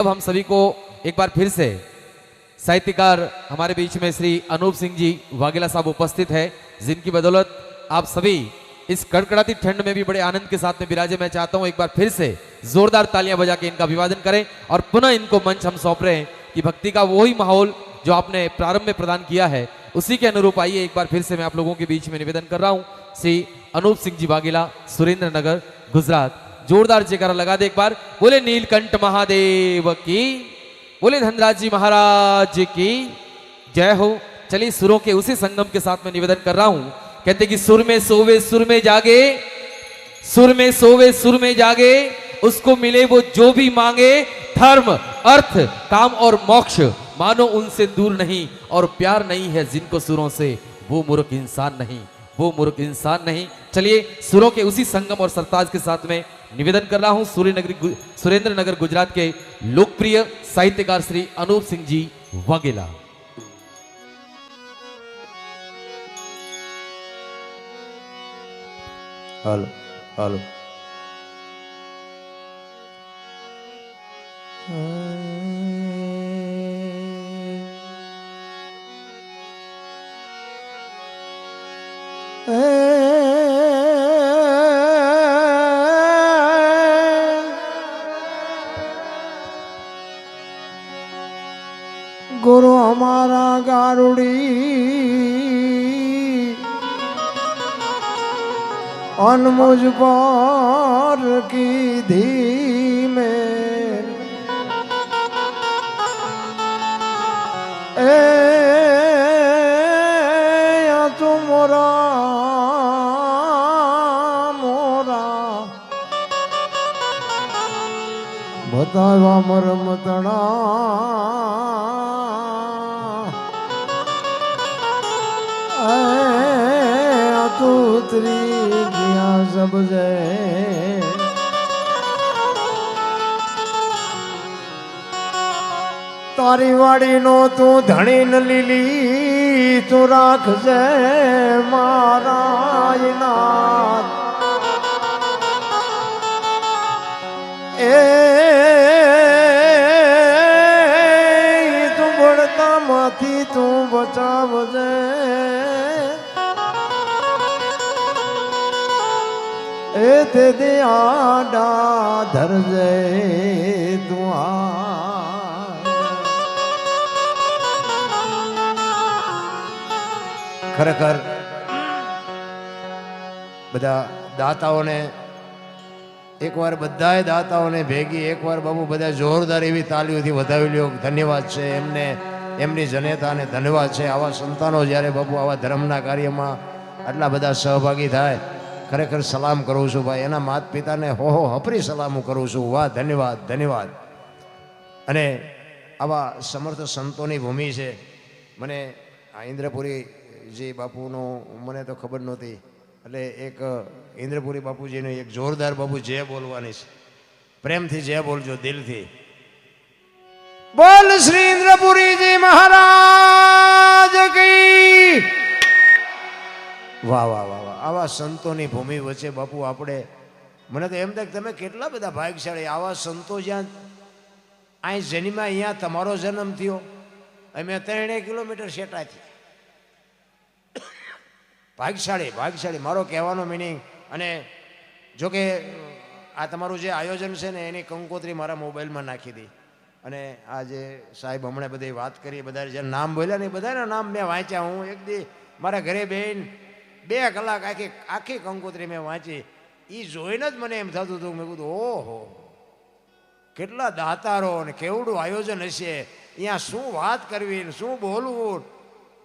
अब हम सभी को एक बार फिर से साहित्यकार हमारे बीच में श्री अनूप सिंह जी वाघेला साहब उपस्थित है, जिनकी बदौलत आप सभी इस कड़कड़ाती ठंड में भी बड़े आनंद के साथ में विराजे मैं चाहता हूँ एक बार फिर से जोरदार तालियाँ बजा के इनका अभिवादन करें और पुनः इनको मंच हम सौंप रहे हैं कि भक्ति का वही माहौल जो आपने प्रारंभ में प्रदान किया है, उसी के अनुरूप आइए एक बार फिर से मैं आप लोगों के बीच में निवेदन कर रहा हूँ। श्री अनूप सिंह जी वाघेला सुरेंद्र नगर, गुजरात। जोरदार जयकारा लगा दे एक बार। बोले, नीलकंठ महादेव की, बोले, धनराज जी महाराज की, जय हो। चलिए, सुरों के उसी संगम के साथ में निवेदन कर रहा हूँ। कहते कि सुर में सोवे, सुर में जागे, सुर में सोवे, सुर में जागे, उसको मिले वो जो भी मांगे, धर्म, अर्थ, काम और मोक्ष। मानो उनसे दूर नहीं और प्यार नहीं है जिनको सुरों से, वो मूर्ख इंसान नहीं, वो मूर्ख इंसान नहीं। चलिए, सुरों के उसी संगम और सरताज के साथ में निवेदन कर रहा हूँ सूर्य नगरी सुरेंद्र नगर गुजरात के लोकप्रिय साहित्यकार श्री अनूप सिंह जी वागेला। Hello hello. ગારુડી અનમુજ પર કીધી મેં એ તું મોરા મોરા બતાવ્યા મરમતણા એ ઉતરી ગયા સમજે તારી વાડીનો તું ધણી ન લીલી, તું રાખજે મારા એ તું ભણતામાંથી માંથી તું બચાવજે. એ તે દે આડા ધરજે તું ખરેખર બધા દાતાઓને એકવાર બધાએ દાતાઓને ભેગી એકવાર બાબુ બધા જોરદાર એવી તાલીઓથી વધાવી લ્યો. ધન્યવાદ છે એમને, એમની જનેતાને ધન્યવાદ છે. આવા સંતાનો જ્યારે બાબુ આવા ધર્મના કાર્યમાં આટલા બધા સહભાગી થાય ખરેખર સલામ કરું છું ભાઈ. એના માત પિતાને હો હો, હપરી સલામ કરું છું. વાહ, ધન્યવાદ ધન્યવાદ. અને આવા સમર્થ સંતોની ભૂમિ છે. મને આ ઇન્દ્રપુરી જે બાપુનું, મને તો ખબર નહોતી. એટલે એક ઇન્દ્રપુરી બાપુજીને એક જોરદાર બાપુ જે બોલવાની છે. પ્રેમથી જે બોલજો, દિલથી. બોલ શ્રી ઇન્દ્રપુરીજી મહારાજ કી. વાહ વાહ વાહ. આવા સંતોની ભૂમિ વચ્ચે બાપુ આપણે, મને તો એમ થાય તમે કેટલા બધા ભાગ્યશાળી આવા સંતો જ્યાં અહીં જન્મ્યા અહીંયા તમારો જન્મ થયો, અમે ત્રણેય કિલોમીટર શેટાથી. ભાગશાળી ભાગશાળી, મારો કહેવાનો મિનિંગ અને જો કે આ તમારું જે આયોજન છે ને, એની કંકોત્રી મારા મોબાઈલમાં નાખી દી. અને આ જે સાહેબ હમણાં બધી વાત કરી બધા જે નામ બોલ્યા ને બધાના નામ મેં વાંચ્યા. હું એક દી મારા ઘરે બેન બે કલાક આખી આખી કંકોત્રી મેં વાંચી. એ જોઈને જ મને એમ થતું હતું મેં કીધું, ઓહો, કેટલા દાતારો ને કેવડું આયોજન હશે. અહીંયા શું વાત કરવી ને શું બોલવું?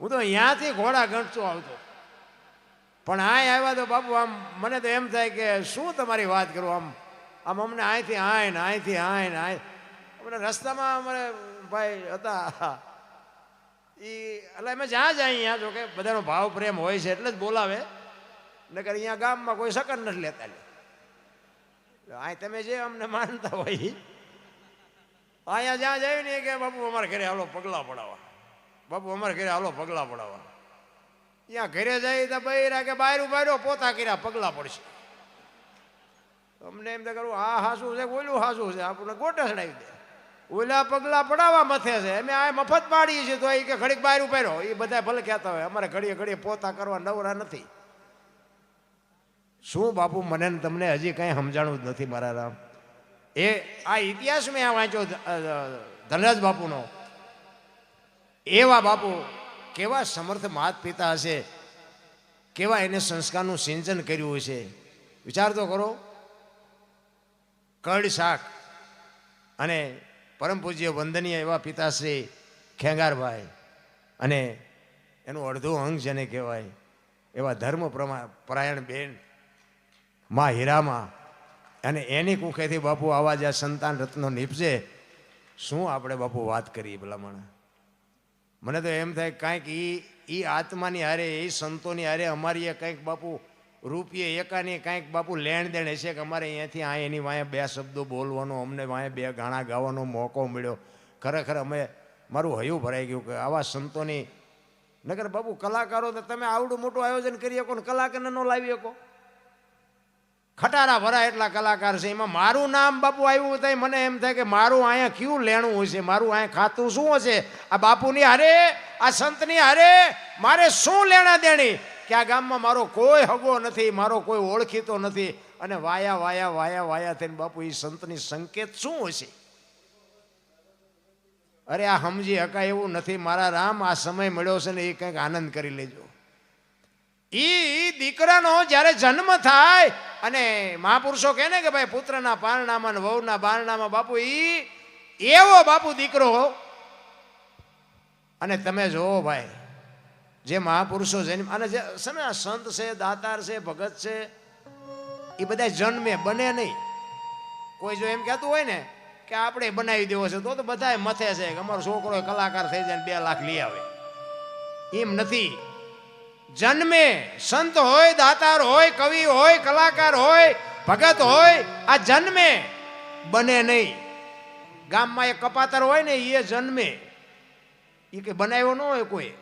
હું તો અહીંયાથી ઘોડા ગણતો આવતો. પણ આ આવ્યા તો બાપુ, આમ મને તો એમ થાય કે શું તમારી વાત કરું? આમ આમ અમને અહીંથી આય ને અહીંથી આય ને આય. અમને રસ્તામાં અમારે ભાઈ હતા. એ એટલે અમે જ્યાં જાય અહીંયા જો કે બધાનો ભાવ પ્રેમ હોય છે એટલે જ બોલાવે. નકર અહીંયા ગામમાં કોઈ સકન નથી લેતા લે અહીં તમે જે અમને માનતા હોય અહીંયા જ્યાં જાય ને કે, બાપુ, અમારા ઘરે હાલો પગલાં પડાવવા. બાપુ, અમારા ઘરે હાલો પગલાં પડાવવા. ત્યાં ઘરે જાય તો બૈરા કે બાયરું બાયરો પોતા કર્યા પગલાં પડશે. અમને એમ તો કરું આ હાસું છે બોલું હાસું છે, આપણને ગોટસડાવી દે. ઓલા પગલા પડાવવા મથે છે. અમે આ મફત પાડીએ છીએ તો એ કે ઘડીક બહાર ઉપાડ્યો એ બધા ભલે કહેતા હોય. અમારે ઘડીએ ઘડીએ પોતા કરવા નવરા નથી. શું બાપુ, મને તમને હજી કંઈ સમજાણું જ નથી મારા રામ. એ, આ ઇતિહાસ મેં વાંચ્યો ધનરાજ બાપુનો. એવા બાપુ, કેવા સમર્થ માત પિતા હશે. કેવા એને સંસ્કારનું સિંચન કર્યું હશે વિચાર તો કરો. કડ શાક અને પરમ પૂજ્ય વંદનીય એવા પિતાશ્રી ખેંગારભાઈ. અને એનું અડધું અંગ જેને કહેવાય, એવા ધર્મ પ્રમા, પરાયણ બેન, મા હીરામાં, અને એની કુખેથી બાપુ આવા જે સંતાન રત્નો નીપજે, શું આપણે બાપુ વાત કરીએ ભલામણ? મને તો એમ થાય કાંઈક એ આત્માની હારે એ સંતોની હારે અમારી કંઈક બાપુ રૂપિયે એકાની કાંઈક બાપુ લેણ દેણ હશે કે અમારે અહીંયાથી આ એની વાંહે બે શબ્દો બોલવાનો, અમને વાંહે બે ગાણા ગાવાનો મોકો મળ્યો. ખરેખર અમે, મારું હયું ભરાઈ ગયું કે આવા સંતોની નગર બાપુ કલાકારો તો તમે આવડું મોટું આયોજન કરી શકો ને કલાકારને ન લાવી શકો. ખટારા ભરાય એટલા કલાકાર છે. એમાં મારું નામ બાપુ આવ્યું થાય મને એમ થાય કે મારું અહીંયા કયું લેણું હશે? મારું અહીંયા ખાતું શું હશે? આ બાપુની હારે, આ સંતની હારે મારે શું લેણા દેણી કે આ ગામમાં મારો કોઈ હગો નથી, મારો કોઈ ઓળખીતો નથી. અને વાયા વાયા વાયા વાયા થઈને બાપુ એ સંતની સંકેત શું હશે? અરે આ સમજી હકાય એવું નથી. મારા રામ આ સમય મળ્યો છે ને એ કંઈક આનંદ કરી લેજો. એ દીકરાનો જ્યારે જન્મ થાય, અને મહાપુરુષો કહે ને કે ભાઈ, પુત્રના પારણામાં ને વહુના બારણામાં બાપુ એ એવો બાપુ દીકરો. અને તમે જોવો ભાઈ જે મહાપુરુષો જન્મ અને જે છે ને સંત છે, દાતાર છે, ભગત છે, એ બધા જન્મે, બને નહીં. કોઈ જો એમ કહેતું હોય ને કે આપણે બનાવી દેવો છે, તો તો બધાય મથે છે કે અમારો છોકરો કલાકાર થઈ જાય બે લાખ લઈ આવે. એમ નથી. જન્મે, સંત હોય, દાતાર હોય, કવિ હોય, કલાકાર હોય, ભગત હોય, આ જન્મે, બને નહીં. ગામમાં એક કપાતર હોય ને, એ જન્મે. એ કે બનાવ્યો ન હોય કોઈ.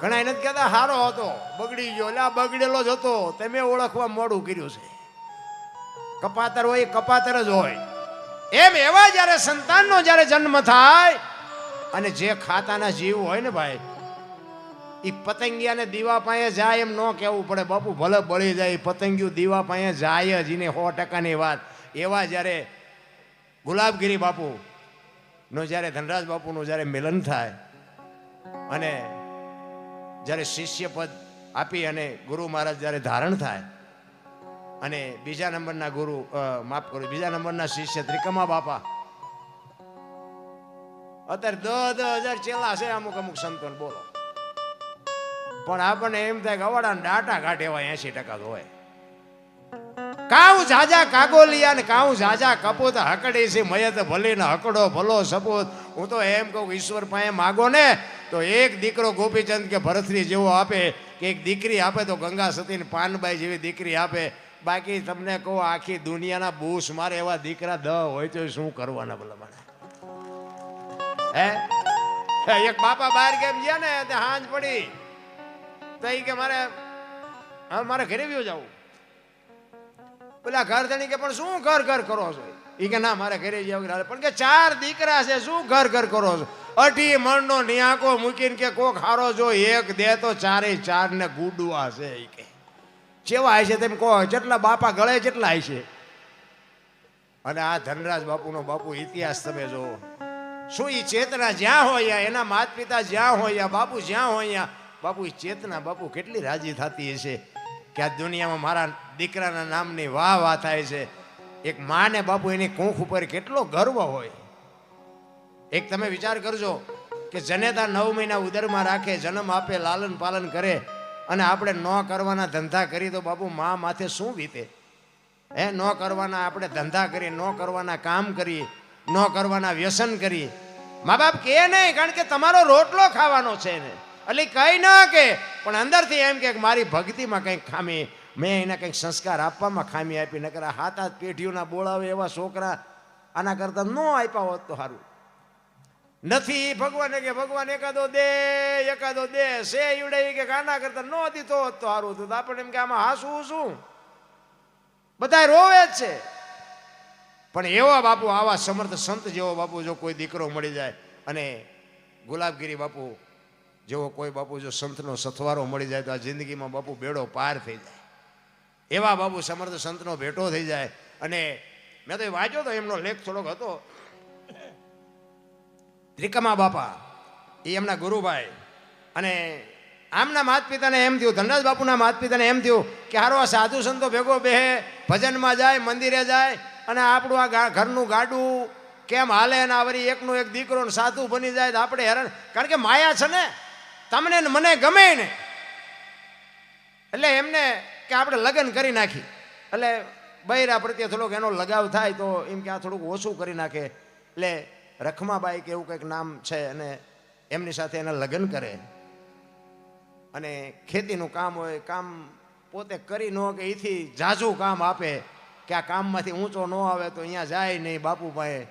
ઘણા નથી કહેતા, હારો હતો, બગડી ગયો. એટલે આ બગડેલો જ હતો. તમે ઓળખવા મોડું કર્યું છે. કપાતર હોય કપાતર જ હોય. એમ એવા જ્યારે સંતાનનો જ્યારે જન્મ થાય, અને જે ખાતાના જીવ હોય ને ભાઈ એ પતંગિયાને દીવા પાસે જાય એમ ન કહેવું પડે. બાપુ, ભલે બળી જાય, પતંગિયું દીવા પાસે જાય જ એને સો ટકાની વાત. એવા જ્યારે ગુલાબગીરી બાપુ નો, જ્યારે ધનરાજ બાપુનું જ્યારે મિલન થાય, અને જ્યારે શિષ્ય પદ આપી અને ગુરુ મહારાજ જ્યારે ધારણ થાય અને બીજા નંબરના ગુરુ માફ કરો, બીજા નંબરના શિષ્ય ત્રિકમા બાપા. અત્યારે દસ દસ હજાર ચેલા છે અમુક અમુક સંતોન બોલો. પણ આપણને એમ થાય કે અવાડા ડાટા કાઢે એવા એસી ટકા હોય. કાઉ ઝાઝા કાગોલિયા ને કાઉ ઝાઝા કપૂત હકડી છે, મયત ભલી ને હકડો ભલો સપૂત. હું તો એમ કહું ઈશ્વર પાસે માગો ને તો એક દીકરો ગોપીચંદ કે ભરતરી જેવો આપે કે એક દીકરી આપે તો ગંગા સતીને પાનબાઈ જેવી દીકરી આપે. બાકી તમને કહો, આખી દુનિયાના બૂસ મારે એવા દીકરા દ હોય તો શું કરવાના ભલે મને હે? એક બાપા બહાર કેમ ગયા ને તે હાંજ પડી. તો કે મારે હા મારે ઘરે બી જવું. પેલા ઘર ધણી કે, પણ શું ઘર ઘર કરો છો? ઈ કે, ના, મારે ઘરે જવું પણ કે, ચાર દીકરા છે, શું ઘર ઘર કરો છો? અઢી મણનો નિયાકો મૂકીને કે કોક હારો જો એક દે તો ચારે ચાર ને ગુડવા છે કે. ચેવા છે તેમ કહો, જેટલા બાપા ગળે જેટલા છે. અને આ ધનરાજ બાપુનો બાપુ ઇતિહાસ તમે જુઓ. શું એ ચેતના જ્યાં હોય, એના માત પિતા જ્યાં હોય, બાપુ જ્યાં હોય, બાપુ એ ચેતના બાપુ કેટલી રાજી થતી હશે કે આ દુનિયામાં મારા દીકરાના નામની વાહ વાહ થાય છે. એક માને બાપુ એની કૂંખ ઉપર કેટલો ગર્વ હોય. એક તમે વિચાર કરજો કે જનેતા નવ મહિના ઉદરમાં રાખે, જન્મ આપે, લાલન પાલન કરે અને આપણે ન કરવાના ધંધા કરી, તો બાપુ મા માથે શું વીતે? હે, ન કરવાના આપણે ધંધા કરીએ ન કરવાના કામ કરીએ ન કરવાના વ્યસન કરીએ મા બાપ કે નહીં, કારણ કે તમારો રોટલો ખાવાનો છે ને. એટલે કઈ ન કે, પણ અંદરથી એમ કે મારી ભક્તિમાં કંઈક ખામી, મેં એને કંઈક સંસ્કાર આપવામાં ખામી આપી, નકર હાથ હાથ પેઢીઓના બોળાવે એવા છોકરા આના કરતાં ન આપ્યા હોત તો સારું. નથી. ભગવાને કે ભગવાન એકાદો દે એકાદો દે સે ઈવડે કે કાના કરતાં ન દીધો હોત તો સારું હતું. તો આપણે એમ કે આમાં હાસવું શું? બધા રોવે જ છે. પણ એવા બાપુ, આવા સમર્થ સંત જેવો બાપુ જો કોઈ દીકરો મળી જાય અને ગુલાબગીરી બાપુ જેવો કોઈ બાપુ જો સંતનો સથવારો મળી જાય તો આ જિંદગીમાં બાપુ બેડો પાર થઈ જાય. એવા બાપુ સમર્થ સંતનો ભેટો થઈ જાય. અને મેં તો વાંચ્યો તો એમનો લેખ થોડોક હતો. ત્રિકમા બાપા, એ એમના ગુરુભાઈ. અને આમના માત પિતાને એમ થયું, ધનરાજ બાપુના માત પિતાને એમ થયું કે હારો આ સાધુ સંતો ભેગો બેહે, ભજનમાં જાય, મંદિરે જાય, અને આપણું આ ઘરનું ગાડું કેમ હાલે ને આવરી એકનો એક દીકરો ને સાધુ બની જાય તો આપણે હેરાન. કારણ કે માયા છે ને, તમને ને મને ગમે ને. એટલે એમને કે આપણે લગ્ન કરી નાખી. એટલે બૈરા પ્રત્યે થોડોક એનો લગાવ થાય તો એમ કે આ થોડુંક ઓછું કરી નાખે. એટલે રખમાબાઈ કે એવું કંઈક નામ છે અને એમની સાથે એના લગ્ન કરે. અને ખેતીનું કામ હોય, કામ પોતે કરી ન કે એથી ઝાઝું કામ આપે કે આ કામમાંથી ઊંચો ન આવે તો અહીંયા જાય નહીં બાપુ ભાઈ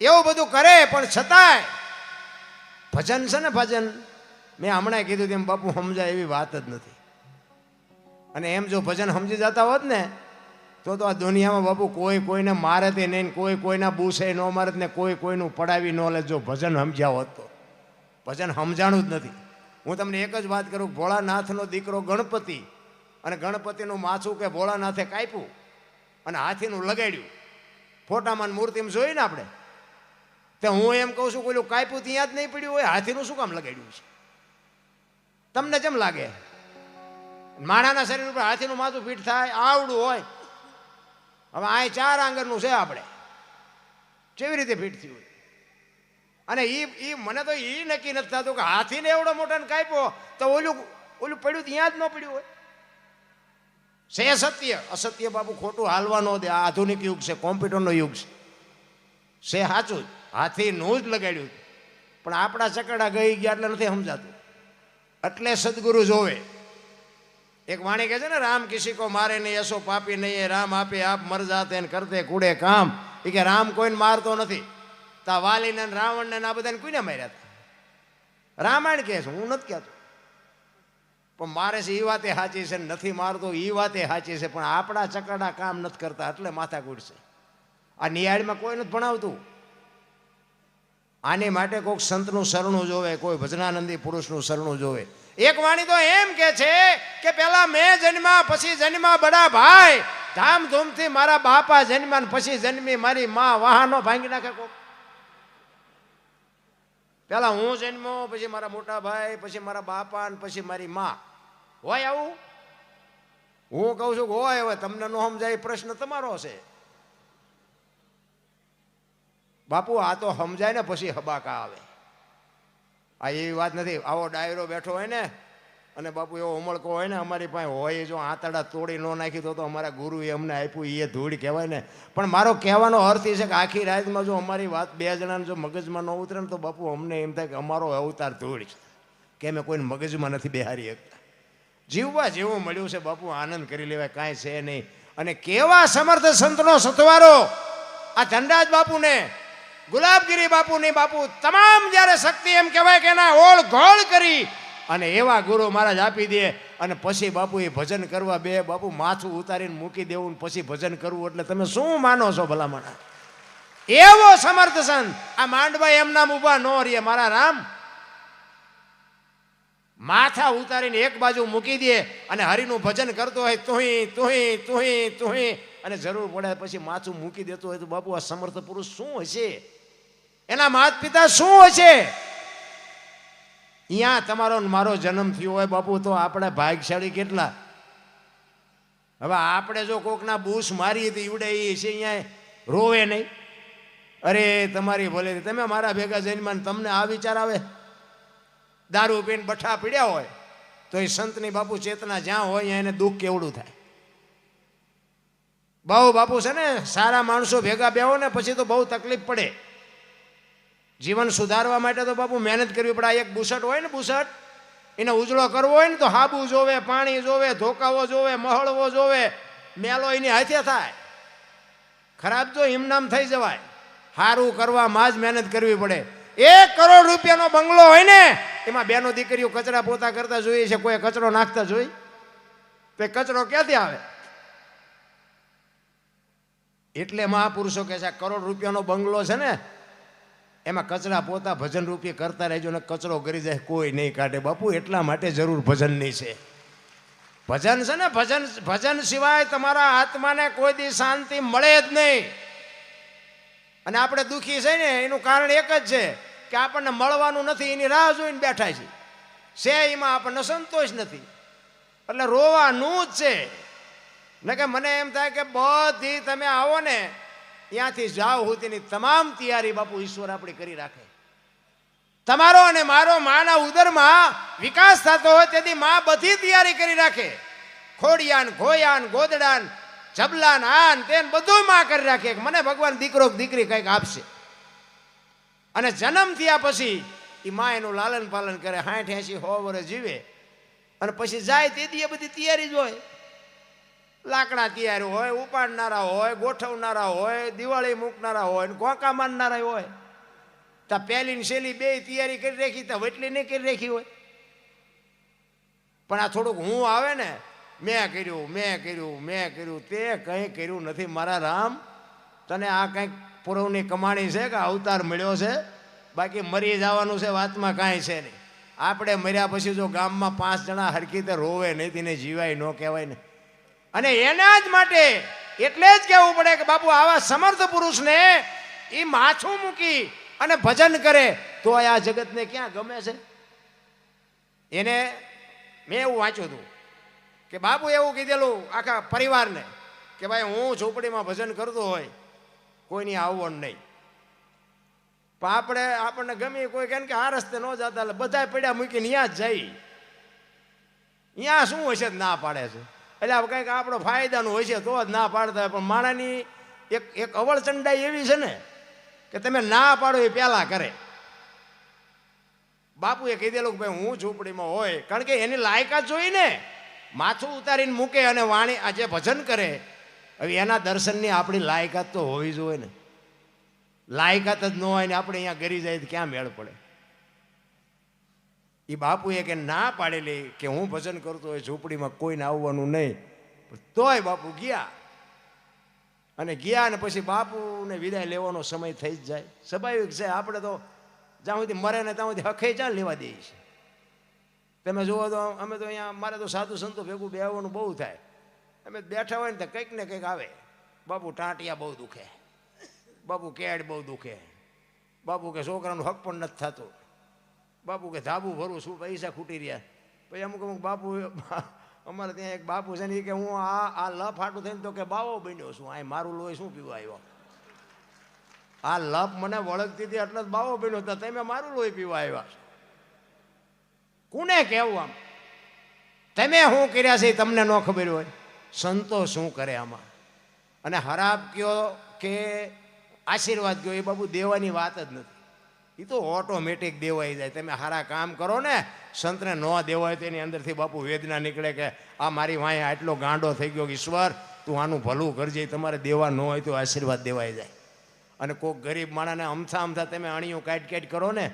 એવું બધું કરે, પણ છતાંય ભજન છે ને ભજન, મેં હમણાં કીધું તેમ બાપુ સમજાય એવી વાત જ નથી. અને એમ જો ભજન સમજી જતા હોત ને તો તો આ દુનિયામાં બાપુ કોઈ કોઈને મારે તે નહીં કોઈ કોઈના બૂસે ન મારે ને કોઈ કોઈનું પડાવી ન લે. જો ભજન સમજ્યા હોત તો. ભજન સમજાણું જ નથી. હું તમને એક જ વાત કરું, ભોળાનાથનો દીકરો ગણપતિ અને ગણપતિનું માથું કે ભોળાનાથે કાપ્યું અને હાથીનું લગાડ્યું. ફોટામાં મૂર્તિમાં જોઈએ ને આપણે. તો હું એમ કહું છું કોઈલું કાપ્યું ત્યાં જ નહીં પડ્યું હોય, હાથીનું શું કામ લગાડ્યું છે? તમને કેમ લાગે? માણાના શરીર ઉપર હાથીનું માથું ફીટ થાય, આવડું હોય. હવે આ ચાર આંગરનું છે આપણે. કેવી રીતે ફિટ થયું અને એ એ મને તો એ નક્કી નથી થતું કે હાથીને એવડો મોટાને કાપ્યો તો ઓલું ઓલું પડ્યું ત્યાં જ ન પડ્યું હોય. છે સત્ય. અસત્ય બાપુ ખોટું હાલવા ન દે. આ આધુનિક યુગ છે, કોમ્પ્યુટરનો યુગ છે. છે સાચું જ. હાથીનું જ લગાડ્યું. પણ આપણા ચકડા ગઈ ગયા એટલે નથી સમજાતું. એટલે સદગુરુ જોવે. એક વાણી કહે છે ને, રામ કિસી કો મારે નહીં, યશો પાપી નહીં રામ આપે આપ મર જાતે કરતે કુડે કામ. એ કે રામ કોઈને મારતો નથી. તા વાલીને રાવણને આ બધાને કોઈને માર્યા હતા રામાયણ કહે છે, હું નથી કહેતો. પણ મારે છે એ વાતે સાચી છે નથી મારતો એ વાતે સાચી છે, પણ આપણા ચકડા કામ નથી કરતા, એટલે માથા કૂટશે આ નિયાળમાં કોઈ નથી ભણાવતું. આની માટે કોઈક સંતનું શરણું જોવે, કોઈ ભજનાનંદી પુરુષનું શરણું જોવે. એક વાણી તો એમ કે છે કે પેલા મેં જન્મા પછી જન્મા બડા ભાઈ. ધામધૂમથી મારા બાપા જન્મ્યા પછી જન્મી મારી માં વાહનો ભાંગી નાખે કોક. પેલા હું જન્મ્યો પછી મારા મોટા ભાઈ, પછી મારા બાપા ને પછી મારી માં. હોય આવું? હું કહું છું હોય હવે, તમને ન સમજાય પ્રશ્ન તમારો છે. બાપુ, આ તો સમજાય ને પછી હબાકા આવે. આ એવી વાત નથી. આવો ડાયરો બેઠો હોય ને, અને બાપુ એવો ઉમળકો હોય ને, અમારી પાસે હોય જો આંતડા તોડી ન નાખી તો અમારા ગુરુએ અમને આપ્યું એ ધૂળ કહેવાય ને. પણ મારો કહેવાનો અર્થ એ છે કે આખી રાતમાં જો અમારી વાત બે જણાને જો મગજમાં ન ઉતરે ને તો બાપુ અમને એમ થાય કે અમારો અવતાર ધૂળ છે. કે અમે કોઈને મગજમાં નથી બેહારી શકતા. જીવવા જેવું મળ્યું છે બાપુ, આનંદ કરી લેવાય, કાંઈ છે નહીં. અને કેવા સમર્થ સંતનો સથવારો આ ધનરાજ બાપુને. ગુલાબગીરી બાપુની બાપુ તમામ જ્યારે શક્તિ એમ કહેવાય કે એના ઓળ ઘોળ કરી અને એવા ગુરુ મહારાજ આપી દે અને પછી બાપુ એ ભજન કરવા બે બાપુ માથું ઉતારીને મૂકી દેવું પછી ભજન કરવું એટલે તમે શું માનો છો ભલામણા? એવો સમર્થ સંત આ માંડવા એમ નામ ઊભા નો રે મારા રામ. માથા ઉતારીને એક બાજુ મૂકી દે અને હરિનું ભજન કરતો હોય તુહી તુહી તુહી તુહી અને જરૂર પડે પછી માથું મૂકી દેતો હોય તો બાપુ આ સમર્થ પુરુષ શું હશે? એના માત પિતા શું હશે? અહીંયા તમારો મારો જન્મ થયો હોય બાપુ, તો આપણે ભાગ્યશાળી કેટલા? હવે આપણે જો કોકના બૂસ મારીએ તો ઈવડે એ છે અહીંયા રોવે નહીં. અરે, તમારી ભલે તમે મારા ભેગા જઈને તમને આ વિચાર આવે? દારૂ પીને બઠા પીડ્યા હોય, તો એ સંતની બાપુ ચેતના જ્યાં હોય એને દુઃખ કેવડું થાય. બહુ બાપુ છે ને, સારા માણસો ભેગા બેહો ને, પછી તો બહુ તકલીફ પડે. જીવન સુધારવા માટે તો બાપુ મહેનત કરવી પડે. એક બુસટ હોય ને બુસટ, એને ઉજળો કરવો હોય ને તો હાબુ જોવે, પાણી જોવે, ધોકાવો જોવે, મહળવો જોવે, મેલો એની હાથે થાય. ખરાબ તો હિમનામ થઈ જવાય. સારું કરવામાં જ મહેનત કરવી પડે. એક કરોડ રૂપિયાનો બંગલો હોય ને, એમાં બેનો દીકરીઓ કચરા પોતા કરતા જોઈએ છે, કોઈ કચરો નાખતા જોઈ? તો કચરો ક્યાંથી આવે? એટલે મહાપુરુષો કહે છે કરોડ રૂપિયાનો બંગલો છે ને એમાં કચરા પોતા ભજન રૂપી કરતા રહેજો ને કચરો કરી જાય, કોઈ નહીં કાઢે. બાપુ, એટલા માટે જરૂર ભજનની છે. ભજન છે ને, ભજન ભજન સિવાય તમારા આત્માને કોઈ દી શાંતિ મળે જ નહીં. અને આપણે દુઃખી છે ને, એનું કારણ એક જ છે કે આપણને મળવાનું નથી, એની રાહ જોઈને બેઠા છે છે એમાં આપણને સંતોષ નથી. એટલે રોવાનું જ છે. ને કે મને એમ થાય કે બધી તમે આવો ને ત્યાંથી જાઓ સુધીની તમામ તૈયારી બાપુ ઈશ્વર આપણી કરી રાખે. તમારો અને મારો માના ઉદરમાં વિકાસ થતો હોય તેથી મા બધી તૈયારી કરી રાખે. ખોડિયાન ખોયાન ગોદડાન, જબલાન, આન, તેન બધું માં કરી રાખે. મને ભગવાન દીકરો દીકરી કંઈક આપશે. અને જન્મ થયા પછી એ મા એનું લાલન પાલન કરે. હાઠ એસી હો વર્ષ જીવે. અને પછી જાય તે દી બધી તૈયારી જ હોય. લાકડા તૈયાર હોય, ઉપાડનારા હોય, ગોઠવનારા હોય, દિવાળી મૂકનારા હોય ને ગોકા મારનારા હોય. તો પહેલી ને છેલ્લી બે તૈયારી કરી રાખી, તો વટલી નહીં કરી રાખી હોય. પણ આ થોડુંક હું આવે ને, મેં કર્યું મેં કર્યું મેં કર્યું, તે કંઈ કર્યું નથી. મારા રામ, તને આ કંઈક પૂરવની કમાણી છે કે અવતાર મળ્યો છે? બાકી મરી જવાનું છે વાતમાં કાંઈ છે નહીં. આપણે મર્યા પછી જો ગામમાં પાંચ જણા હરખી તો રોવે નહીં, તેને જીવાય ન કહેવાય ને. અને એના જ માટે એટલે જ કહેવું પડે કે બાપુ, આવા સમર્થ પુરુષને એ માછું મૂકી અને ભજન કરે, તો આ જગતને ક્યાં ગમે છે? એને મેં એવું વાંચ્યું હતું કે બાપુ એવું કીધેલું આખા પરિવારને કે ભાઈ, હું ઝૂંપડીમાં ભજન કરતો હોય, કોઈની આવવાનું નહીં. પણ આપણે, આપણને ગમે કોઈ કે આ રસ્તે ન જતા એટલે બધા પડ્યા મૂકીને ત્યાં જ જઈ ત્યાં શું હશે ના પાડે છે? એટલે કંઈક આપણો ફાયદાનું હોય છે, તો જ ના પાડતા હોય. પણ માણાની એક એક અવળચંડાઈ એવી છે ને, કે તમે ના પાડો એ પહેલાં કરે. બાપુએ કીધેલું કે ભાઈ, હું ઝૂંપડીમાં હોય, કારણ કે એની લાયકાત જોઈને માથું ઉતારીને મૂકે અને વાણી આજે ભજન કરે. હવે એના દર્શનની આપણી લાયકાત તો હોવી જોઈએ ને. લાયકાત જ ન હોય ને આપણે અહીંયા ગરી જાય તો ક્યાં મેળ પડે? એ બાપુએ કે ના પાડેલી કે હું ભજન કરતો હોય ઝૂંપડીમાં કોઈને આવવાનું નહીં. તોય બાપુ ગયા. અને ગયા ને પછી બાપુને વિદાય લેવાનો સમય થઈ જ જાય. સ્વાભાવિક છે આપણે તો જ્યાં સુધી મરે ને ત્યાં સુધી હખે ચાલ લેવા દઈએ છીએ તમે જુઓ તો અમે તો અહીંયા, મારે તો સાધુ સંતો ભેગું બેહવાનું બહુ થાય. અમે બેઠા હોય ને તો કંઈક ને કંઈક આવે. બાપુ ટાંટિયા બહુ દુખે. બાપુ કેડ બહુ દુખે. બાપુ કે છોકરાનું હક પણ નથી થતું. બાપુ કે ધાબુ ભરું શું? પૈસા ખૂટી રહ્યા. પછી અમુક અમુક બાપુ, અમારે ત્યાં એક બાપુ છે ને કે હું આ આ લફ હાટું થઈને તો કે બાવો બન્યો છું. આ મારું લોહી શું પીવા આવ્યો? આ લપ મને વળગતી હતી એટલે જ બાવો બન્યો. તો તમે મારું લોહી પીવા આવ્યા કોને કહેવું આમ? તમે શું કર્યા છે તમને ન ખબર હોય? સંતો શું કરે આમાં? અને હરાબ કયો કે આશીર્વાદ કયો? એ બાબુ દેવાની વાત જ નથી. એ તો ઓટોમેટિક દેવાઈ જાય. તમે સારા કામ કરો ને, સંતને ન દેવાય તો એની અંદરથી બાપુ વેદના નીકળે કે આ મારી વાંહે આટલો ગાંડો થઈ ગયો ઈશ્વર, તું આનું ભલું કરજે, તમારે દેવા ન હોય તો આશીર્વાદ દેવાઈ જાય. અને કોઈક ગરીબ માણસને અમથા અમથા તમે અણીઓ કાટ કાટ કરો ને,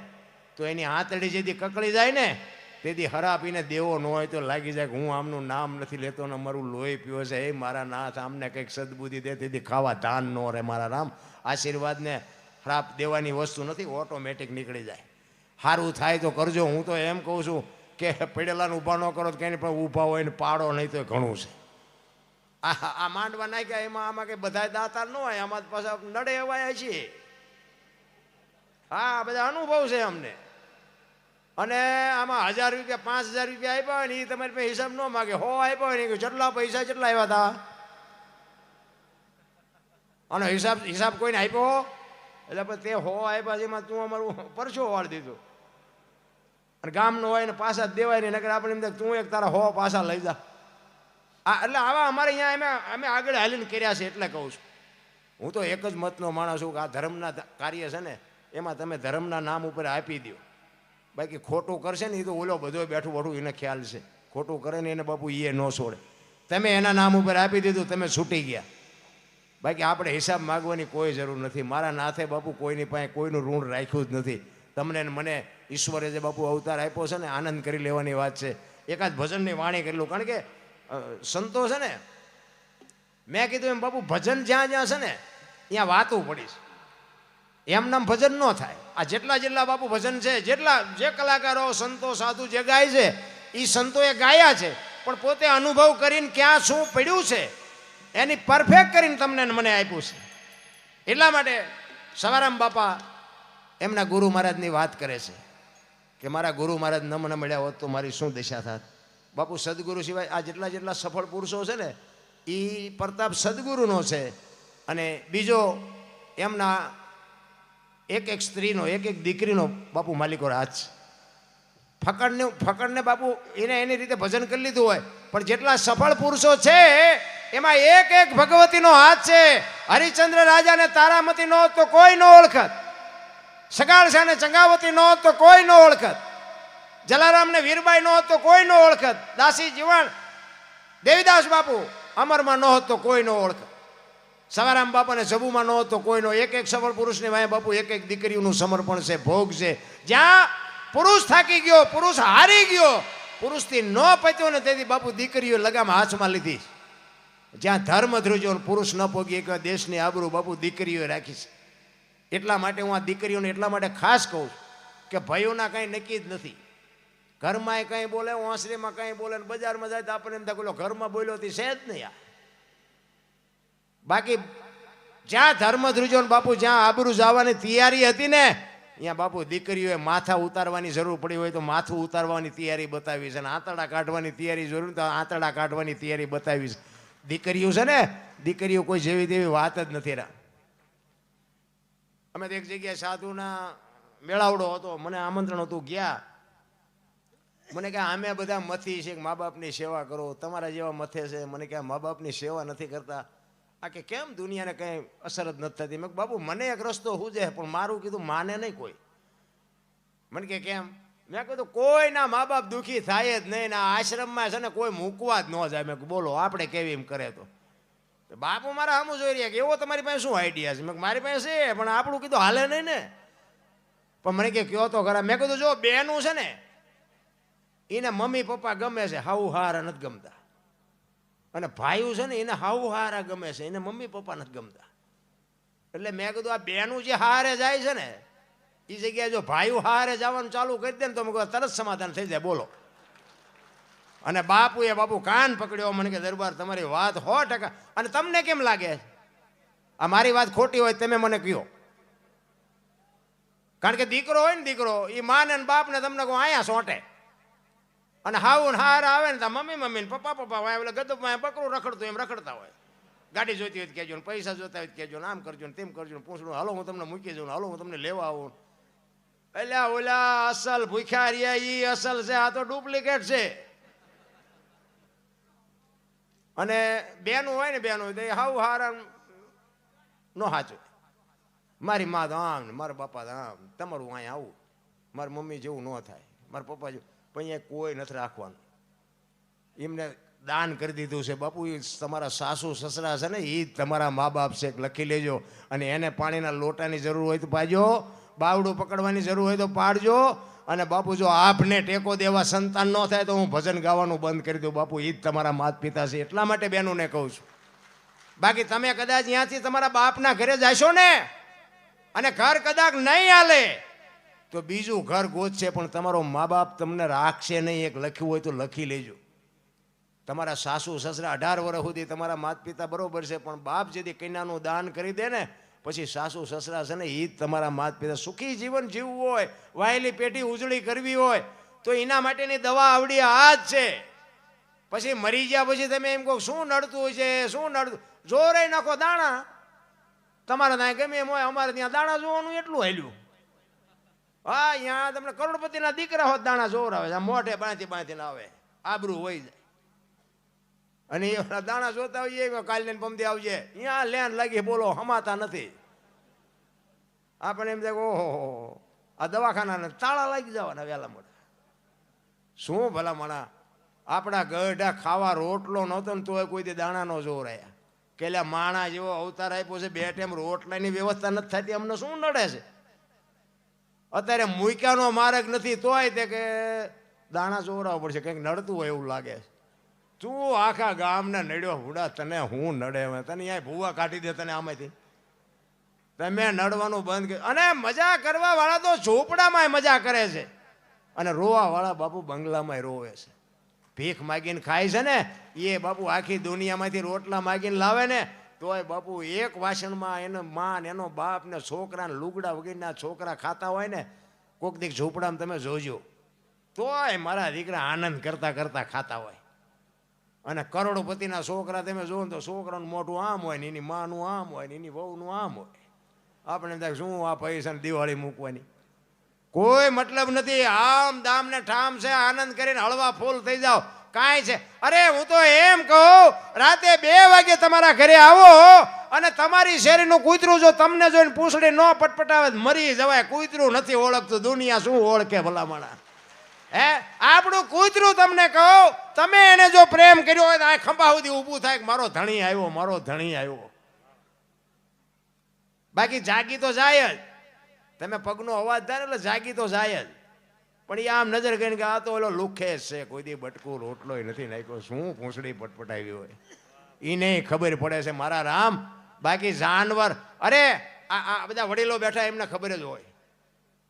તો એની આંતળી જેથી કકળી જાય ને, તેથી હરાપીને દેવો ન હોય તો લાગી જાય કે હું આમનું નામ નથી લેતો ને મારું લોહી પીવો છે. એ મારા નાથ, આમને કંઈક સદબુદ્ધિ દે, તેથી ખાવા ધાન ન રહે મારા રામ. આશીર્વાદને ખરાબ દેવાની વસ્તુ નથી, ઓટોમેટિક નીકળી જાય. સારું થાય તો કરજો. હું તો એમ કહું છું કે પડેલાને ઊભા ન કરો તો કંઈ પણ ઊભા હોય ને પાડો, નહીં તો ઘણું છે. આ આ માંડવા નાખ્યા, એમાં આમાં કંઈ બધા દાતા ન હોય, આમાં પાછા નડે એવાય છીએ. હા, બધા અનુભવ છે અમને. અને આમાં હજાર રૂપિયા, પાંચ હજાર રૂપિયા આપ્યા હોય ને એ તમારી પાસે હિસાબ ન માગે. હો, આપ્યા હોય ને જેટલા પૈસા જેટલા આવ્યા હતા અને હિસાબ હિસાબ કોઈને આપ્યો? એટલે પણ તે હો આપ્યા એમાં તું અમારું પરછો વાળ દીધો. અને ગામનો હોય ને પાછા દેવાય નહીં, નકર આપણે એમ થાય તું એક તારા હો પાછા લઈ જા. આ એટલે આવા અમારે અહીંયા અમે અમે આગળ હાલીને કર્યા છે એટલે કહું છું. હું તો એક જ મતનો માણસ છું કે આ ધર્મના કાર્ય છે ને, એમાં તમે ધર્મના નામ ઉપર આપી દો બાકી ખોટું કરશે ને એ તો ઓલો બધો બેઠું બેઠું એને ખ્યાલ છે. ખોટું કરે ને એને બાપુ એ ન છોડે. તમે એના નામ ઉપર આપી દીધું, તમે છૂટી ગયા. બાકી આપણે હિસાબ માગવાની કોઈ જરૂર નથી. મારા નાથે બાપુ કોઈની પાસે કોઈનું ઋણ રાખ્યું જ નથી. તમને મને ઈશ્વરે જે બાપુ અવતાર આપ્યો છે ને, આનંદ કરી લેવાની વાત છે. એકાદ ભજનની વાણી કરેલું. કારણ કે સંતો છે ને, મેં કીધું એમ, બાપુ, ભજન જ્યાં જ્યાં છે ને, ત્યાં વાતું પડીશ એમ નામ ભજન ન થાય. આ જેટલા જેટલા બાપુ ભજન છે, જેટલા જે કલાકારો, સંતો, સાધુ જે ગાય છે એ સંતોએ ગાયા છે. પણ પોતે અનુભવ કરીને ક્યાં શું પડ્યું છે એની પરફેક્ટ કરીને તમને મને આપ્યું છે. એટલા માટે સવારામ બાપા એમના ગુરુ મહારાજની વાત કરે છે કે મારા ગુરુ મહારાજ ન મળ્યા હોત તો મારી શું દિશા થાત? બાપુ, સદગુરુ સિવાય આ જેટલા જેટલા સફળ પુરુષો છે ને એ પ્રતાપ સદગુરુનો છે. અને બીજો એમના એક એક સ્ત્રીનો, એક એક દીકરીનો બાપુ માલિકો હાથ છે. ફકડને ફકડને બાપુ એને એની રીતે ભજન કરી લીધું હોય, પણ જેટલા સફળ પુરુષો છે એમાં એક એક ભગવતીનો હાથ છે. હરિચંદ્ર રાજાને તારામતી નો તો કોઈ ન ઓળખત. સગાળ શાને ચંગાવતી નો તો કોઈ ન ઓળખત. જલારામને વીરબાઈ નો તો કોઈ ન ઓળખત. દાસી જીવણ, દેવીદાસ બાપુ અમરમાં ન હતો કોઈ ન ઓળખત. સવારામ બાપાને જબુમાં ન હતો તો કોઈનો એક એક સફળ પુરુષની વાય બાપુ એક એક દીકરીઓનું સમર્પણ છે, ભોગ છે. જ્યાં પુરુષ થાકી ગયો, પુરુષ હારી ગયો, પુરુષથી ન પત્યો ને તેથી બાપુ દીકરીઓ લગામ હાથમાં લીધી. જ્યાં ધર્મ ધ્રુજો પુરુષ ન પોગી એક દેશની આબરૂ બાપુ દીકરીઓએ રાખી છે. એટલા માટે હું આ દીકરીઓને એટલા માટે ખાસ કહું કે ભાઈઓના કાંઈ નક્કી જ નથી. ઘરમાં કંઈ બોલે વાંસરીમાં કંઈ બોલે ને બજારમાં જાય તો આપણને એમ થાય ઘરમાં બોલ્યો તે છે નહીં આ. બાકી જ્યાં ધર્મ ધ્રુજો બાપુ જ્યાં આબરૂ જવાની તૈયારી હતી ને અહીંયા બાપુ દીકરીઓએ માથા ઉતારવાની જરૂર પડી હોય તો માથું ઉતારવાની તૈયારી બતાવી છે અને આંતરડા કાઢવાની તૈયારી જરૂર તો આંતરડા કાઢવાની તૈયારી બતાવી છે. દીકરીઓ છે ને, દીકરીઓ કોઈ જેવી તેવી વાત જ નથી રા અમે તો એક જગ્યાએ સાધુના મેળાવડો હતો, મને આમંત્રણ હતું ગયા. મને કે અમે બધા મથી છે મા બાપની સેવા કરો, તમારા જેવા મથે છે. મને કે મા બાપની સેવા નથી કરતા. આ કે કેમ દુનિયાને કંઈ અસર જ નથી થતી? મેં બાપુ મને એક રસ્તો હું પણ મારું કીધું માને નહીં કોઈ. મને કે, કેમ? મેં કીધું, કોઈના મા બાપ દુઃખી થાય જ નહીં ને આશ્રમમાં છે ને કોઈ મૂકવા જ ન જાય. મેં બોલો, આપણે કેવી એમ કરે તો? બાપુ મારા સામું જોઈ રહ્યા કે એવો તમારી પાસે શું આઈડિયા છે? મેં મારી પાસે છે, પણ આપણું કીધું હાલે નહીં ને. પણ મને કે, કયો તો ખરા. મેં કીધું, જો, બેનું છે ને એને મમ્મી પપ્પા ગમે છે હાઉ હારા નથી ગમતા. અને ભાઈઓ છે ને, એને હાઉ હારા ગમે છે, એને મમ્મી પપ્પા નથી ગમતા. એટલે મેં કીધું, આ બેનું જે હારે જાય છે ને એ જગ્યાએ જો ભાઈઓ હારે જવાનું ચાલુ કરી દે ને તો મેં તરત સમાધાન થઈ જાય, બોલો. અને બાપુએ બાપુ કાન પકડ્યો, મને કે, દરબાર, તમારી વાત સો ટકા. અને તમને કેમ લાગે? આ મારી વાત ખોટી હોય તમે મને કહો. કારણ કે દીકરો હોય ને દીકરો એ માને ને બાપને તમને કહું, અહીંયા સોંટે. અને હાવું હાર આવે ને મમ્મી મમ્મી ને પપ્પા પપ્પા હોય, એટલે ગદબમાં બકરું રખડતું એમ રખડતા હોય. ગાડી જોતી હોય કહેજો ને, પૈસા જોતા હોય કહેજો ને, આમ કરજો ને, તેમ કરજો ને, પૂછડું, હાલો, હું તમને મૂકી જાઉં હાલો, હું તમને લેવા આવું એટલે ઓલા અસલ ભૂખ્યા રહ્યા ઈ અસલ છે, આ તો ડુપ્લિકેટ છે. અને બેનું હોય ને બેનું, તો હાવ હારા નો સાચું મારી મા તો આમ મારા બાપા તો આમ. તમારું અહીંયા આવું. મારી મમ્મી જેવું ન થાય. મારા પપ્પા જેવું. પણ અહીંયા કોઈ નથી રાખવાનું. એમને દાન કરી દીધું છે, બાપુ, એ તમારા સાસુ, સસરા છે ને એ તમારા મા બાપ છે લખી લેજો. અને એને પાણીના લોટાની જરૂર હોય તો પાજો. બાવડું પકડવાની જરૂર હોય તો પાડજો. અને બાપુ, જો આપને ટેકો દેવા સંતાન ન થાય તો હું ભજન ગાવાનું બંધ કરી દઉં. બાપુ એ જ તમારા માત પિતા છે. એટલા માટે બહેનોને કહું છું. બાકી તમે કદાચ ત્યાંથી તમારા બાપના ઘરે જશો ને, અને ઘર કદાચ નહીં હાલે, તો બીજું ઘર ગોતશે, પણ તમારો મા બાપ તમને રાખશે નહીં. એક લખ્યું હોય તો લખી લેજો. તમારા સાસુ, સસરા અઢાર વર્ષ સુધી તમારા માત પિતા બરોબર છે, પણ બાપ જેથી કન્યાનું દાન કરી દે ને પછી સાસુ સસરા છે ને એ તમારા માત પિતા સુખી જીવન જીવવું હોય, વાયેલી પેઢી ઉજળી કરવી હોય, તો એના માટેની દવા આવડી આ જ છે. પછી મરી ગયા પછી તમે એમ કહો, શું નડતું છે, શું નડતું? જોરે નાખો દાણા. તમારે ત્યાં ગમે એમ હોય, અમારે ત્યાં દાણા જોવાનું એટલું હેલ્યું. હા અહીંયા તમને કરોડપતિના દીકરા હોત દાણા જોર આવે મોઢે બાંધી બાંધીને આવે. આબરું હોય જાય. અને એ દાણા જોતા હોઈએ કાલે પમદી આવજે. અહીંયા લેન લાગી બોલો, હમાતા નથી. આપણે એમ થાય ઓહો આ દવાખાના તાળા લાગી જવાના વહેલા મોડા. શું ભલા મણા, આપણા ગઢા ખાવા રોટલો નહોતો ને તોય કોઈ દી દાણા નો જોર આયા કે માણા જેવો અવતાર આપ્યો છે બે ટાઈમ રોટલાની વ્યવસ્થા નથી થતી, અમને શું નડે છે? અત્યારે મૂક્યાનો માર્ગ નથી, તોય તે કે દાણા ચોરાવવા પડશે, કંઈક નડતું હોય એવું લાગે છે. તું આખા ગામના નડ્યો, હુડા તને હું નડે? તને અહીંયા ભૂવા કાઢી દે તને આમાંથી. તમે નડવાનું બંધ કર્યું અને મજા કરવા વાળા તો ઝોપડામાં મજા કરે છે. અને રોવા વાળા બાપુ બંગલામાં રોવે છે. ભીખ માગીને ખાય છે ને, એ બાપુ આખી દુનિયામાંથી રોટલા માગીને લાવે ને, તોય બાપુ એક વાસણમાં એનો માં એનો બાપ ને છોકરા લુગડા વગેરેના છોકરા ખાતા હોય ને, કોક દીક ઝૂંપડામાં તમે જોજો. તોય મારા દીકરા આનંદ કરતા કરતા ખાતા હોય. અને કરોડપતિના છોકરા તમે જુઓ તો છોકરાનું મોઢું આમ હોય ને એની માનું આમ હોય ને એની વહુનું આમ હોય. આપણે ત્યાં શું આ પૈસાને દિવાળી મૂકવાની? કોઈ મતલબ નથી, આમ દામ ને ઠામ છે, આનંદ કરીને હળવા ફૂલ થઈ જાઓ. કાંઈ છે? અરે હું તો એમ કહું, રાતે બે વાગે તમારા ઘરે આવો અને તમારી શેરીનું કૂતરું જો તમને જોઈને પૂછડી ન પટપટાવે મરી જવાય. કૂતરું નથી ઓળખતું, દુનિયા શું ઓળખે ભલામણા? હે? આપણું કૂતરું તમને કહું, તમે એને જો પ્રેમ કર્યો હોય તો આ ખંભા સુધી ઊભું થાય કે મારો ધણી આવ્યો, મારો ધણી આવ્યો. બાકી જાગી તો જાય જ. તમે પગનો અવાજ થાય એટલે જાગી તો જાય જ. પણ એ આમ નજર કરીને કે આ તો ઓલો લુખે છે, કોઈ દી બટકું રોટલો નથી નાખ્યો. શું પૂંછડી પટપટાવી હોય? એને ખબર પડે છે મારા રામ. બાકી જાનવર, અરે આ આ બધા વડીલો બેઠા એમને ખબર જ હોય.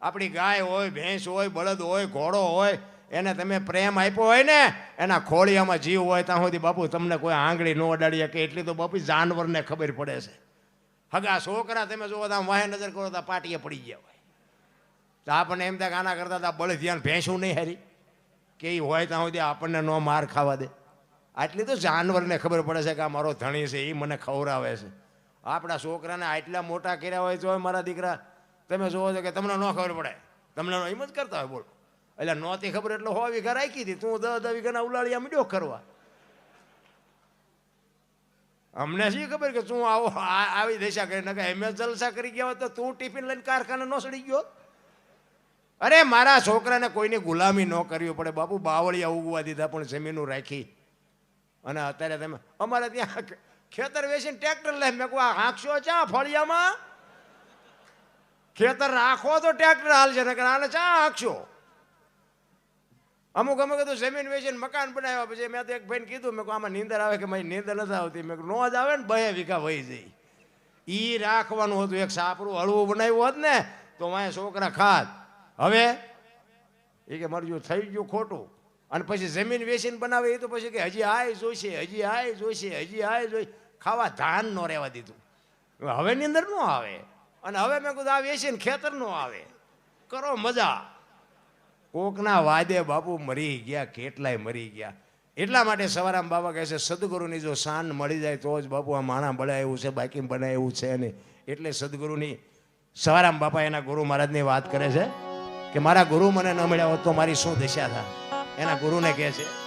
આપણી ગાય હોય, ભેંસ હોય, બળદ હોય, ઘોડો હોય, એને તમે પ્રેમ આપ્યો હોય ને, એના ખોળિયામાં જીવ હોય, ત્યાં સુધી બાપુ તમને કોઈ આંગળી ન અડાડીએ કે એટલી તો બાપુ જાનવરને ખબર પડે છે. હગા છોકરા તમે જુઓ તો આમ વાહે નજર કરો તો પાટીએ પડી ગયા હોય. તો આપણને એમ કે આના કરતા હતા બળદ ધ્યાન ભેંસું નહીં હારી. કે એ હોય ત્યાં સુધી આપણને ન માર ખાવા દે. આટલી તો જાનવરને ખબર પડે છે કે આ મારો ધણી છે એ મને ખવડાવે છે. આપણા છોકરાને આટલા મોટા કર્યા હોય તો મારા દીકરા તમે જોવો છો કે તમને ન ખબર પડે. તમને એમ જ કરતા હોય, બોલો. એટલે નહોતી ખબર એટલે હો વીઘા રાખી હતી. તું દસ દસ વીઘાના ઉલાળીયા મીડ્યો કરવા. અમને શી ખબર કે તું આવો આવી દશા કરી નાખે એમ જલસા કરી ગયા હોય તો તું ટિફિન લઈને કારખાને ન સડી ગયો અરે મારા છોકરાને કોઈની ગુલામી ન કરવી પડે. બાપુ બાવળિયા ઉગવા દીધા પણ જમીનું રાખી. અને અત્યારે તમે અમારે ત્યાં ખેતર વેચીને ટ્રેક્ટર લે મેં કહું આ હાંકશો ચા ફળિયામાં? ખેતર રાખો તો ટ્રેક્ટર હાલશે, નકર આને ચા હાંકશો? અમુક અમુક તો જમીન વેચીને મકાન બનાવ્યા પછી મેં તો એક ભાઈને કીધું, મેં આમાં નીંદર આવે કે મારી નીંદર નથી આવતી? મેં નો જ આવે ને, બે વીઘા વહી જઈ ઈ રાખવાનું હતું, એક સાપરું હળવું બનાવ્યું હોત ને, તો મારે છોકરા ખાત. હવે એ કે મારું થઈ ગયું ખોટું. અને પછી જમીન વેચીને બનાવે એ તો પછી કે હજી આય જોઈશે હજી આય જોઈશે હજી આય જોઈ ખાવા ધાન ન રહેવા દીધું. હવે નીંદર ન આવે. અને હવે મેં કીધું, આ વેચીને ખેતર નો આવે. કરો મજા. કોકના વાદે બાપુ મરી ગયા, કેટલાય મરી ગયા. એટલા માટે સવારામ બાબા કહે છે, સદગુરુની જો શાન મળી જાય તો જ બાપુ આ માણા બનાય એવું છે બાકી બનાય એવું છે નહીં એટલે સદગુરુની, સવારામ બાપા એના ગુરુ મહારાજની વાત કરે છે કે, મારા ગુરુ મને ન મળ્યા હોત તો મારી શું દશા થાય એના ગુરુને કહે છે